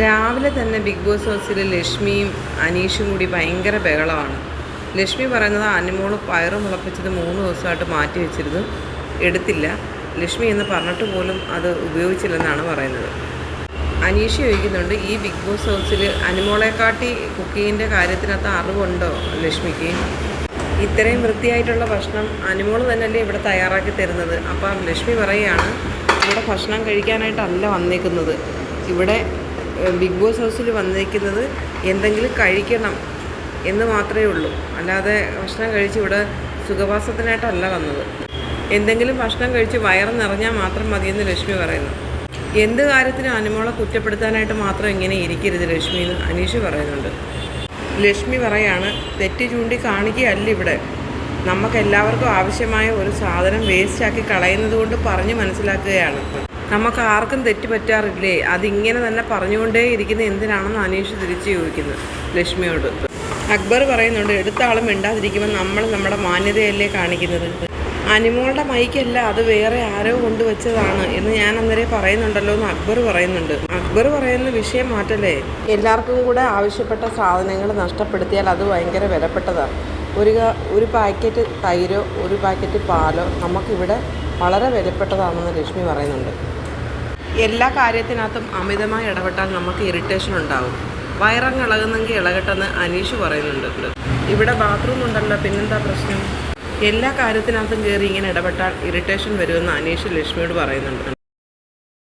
രാവിലെ തന്നെ big boss ഹൗസിൽ ലക്ഷ്മിയും അനീഷും കൂടി ഭയങ്കര ബഹളമാണ്. ലക്ഷ്മി പറയുന്നത് അനുമോൾ പയറ് മുളപ്പിച്ചത് മൂന്ന് ദിവസമായിട്ട് മാറ്റി വെച്ചിരുന്നു. എടുത്തില്ല. ലക്ഷ്മി എന്ന് പറഞ്ഞിട്ട് പോലും അത് ഉപയോഗിച്ചില്ലെന്നാണ് പറയുന്നത്. അനീഷ് ചോദിക്കുന്നുണ്ട് ഈ ബിഗ് ബോസ് ഹൗസിൽ അനുമോളെക്കാട്ടി കുക്കിങ്ങിന്റെ കാര്യത്തിനകത്ത് അറിവുണ്ടോ ലക്ഷ്മിക്ക്? ഇത്രയും വൃത്തിയായിട്ടുള്ള ഭക്ഷണം അനുമോൾ തന്നെയല്ലേ ഇവിടെ തയ്യാറാക്കി തരുന്നത്? അപ്പം ലക്ഷ്മി പറയുകയാണ് ഇവിടെ ഭക്ഷണം കഴിക്കാനായിട്ടല്ല വന്നേക്കുന്നത്. ഇവിടെ ബിഗ് ബോസ് ഹൗസിൽ വന്നിരിക്കുന്നത് എന്തെങ്കിലും കഴിക്കണം എന്ന് മാത്രമേ ഉള്ളൂ. അല്ലാതെ ഭക്ഷണം കഴിച്ച് ഇവിടെ സുഖവാസത്തിനായിട്ടല്ല വന്നത്. എന്തെങ്കിലും ഭക്ഷണം കഴിച്ച് വയറ് നിറഞ്ഞാൽ മാത്രം മതിയെന്ന് ലക്ഷ്മി പറയുന്നു. എന്ത് കാര്യത്തിനും അനുമോളെ കുറ്റപ്പെടുത്താനായിട്ട് മാത്രം ഇങ്ങനെ ഇരിക്കരുത് ലക്ഷ്മി എന്ന് അനീഷ് പറയുന്നുണ്ട്. ലക്ഷ്മി പറയാണ് തെറ്റ് ചൂണ്ടി കാണിക്കുകയല്ല ഇവിടെ നമുക്കെല്ലാവർക്കും ആവശ്യമായ ഒരു സാധനം വേസ്റ്റാക്കി കളയുന്നത് കൊണ്ട് പറഞ്ഞ് മനസ്സിലാക്കുകയാണ്. നമുക്ക് ആർക്കും തെറ്റ് പറ്റാറില്ലേ? അതിങ്ങനെ തന്നെ പറഞ്ഞുകൊണ്ടേ ഇരിക്കുന്ന എന്തിനാണെന്ന് അനീഷ് തിരിച്ചു ചോദിക്കുന്നു ലക്ഷ്മിയോട്. അക്ബർ പറയുന്നുണ്ട് എടുത്ത ആളും മിണ്ടാതിരിക്കുമ്പോൾ നമ്മൾ നമ്മുടെ മാന്യതയല്ലേ കാണിക്കുന്നത്? അനിമോളുടെ മൈക്കല്ല അത് വേറെ ആരോ കൊണ്ടുവച്ചതാണ് എന്ന് ഞാൻ അന്നേരം പറയുന്നുണ്ടല്ലോ എന്ന് അക്ബർ പറയുന്നുണ്ട്. അക്ബർ പറയുന്ന വിഷയം മാറ്റല്ലേ? എല്ലാവർക്കും കൂടെ ആവശ്യപ്പെട്ട സാധനങ്ങൾ നഷ്ടപ്പെടുത്തിയാൽ അത് ഭയങ്കര വിലപ്പെട്ടതാണ് ഒരു ഒരു പാക്കറ്റ് തൈരോ ഒരു പാക്കറ്റ് പാലോ നമുക്കിവിടെ വളരെ വിലപ്പെട്ടതാണെന്ന് ലക്ഷ്മി പറയുന്നുണ്ട്. എല്ലാ കാര്യത്തിനകത്തും അമിതമായി ഇടപെട്ടാൽ നമുക്ക് ഇറിറ്റേഷൻ ഉണ്ടാവും. വയറങ്ങ് ഇളകുന്നെങ്കിൽ ഇളകട്ടെന്ന് അനീഷ് പറയുന്നുണ്ട്. ഇവിടെ ബാത്റൂം ഉണ്ടല്ലോ പിന്നെന്താ പ്രശ്നം? എല്ലാ കാര്യത്തിനകത്തും കയറി ഇങ്ങനെ ഇടപെട്ടാൽ ഇറിറ്റേഷൻ വരുമെന്ന് അനീഷ് ലക്ഷ്മിയോട് പറയുന്നുണ്ട്.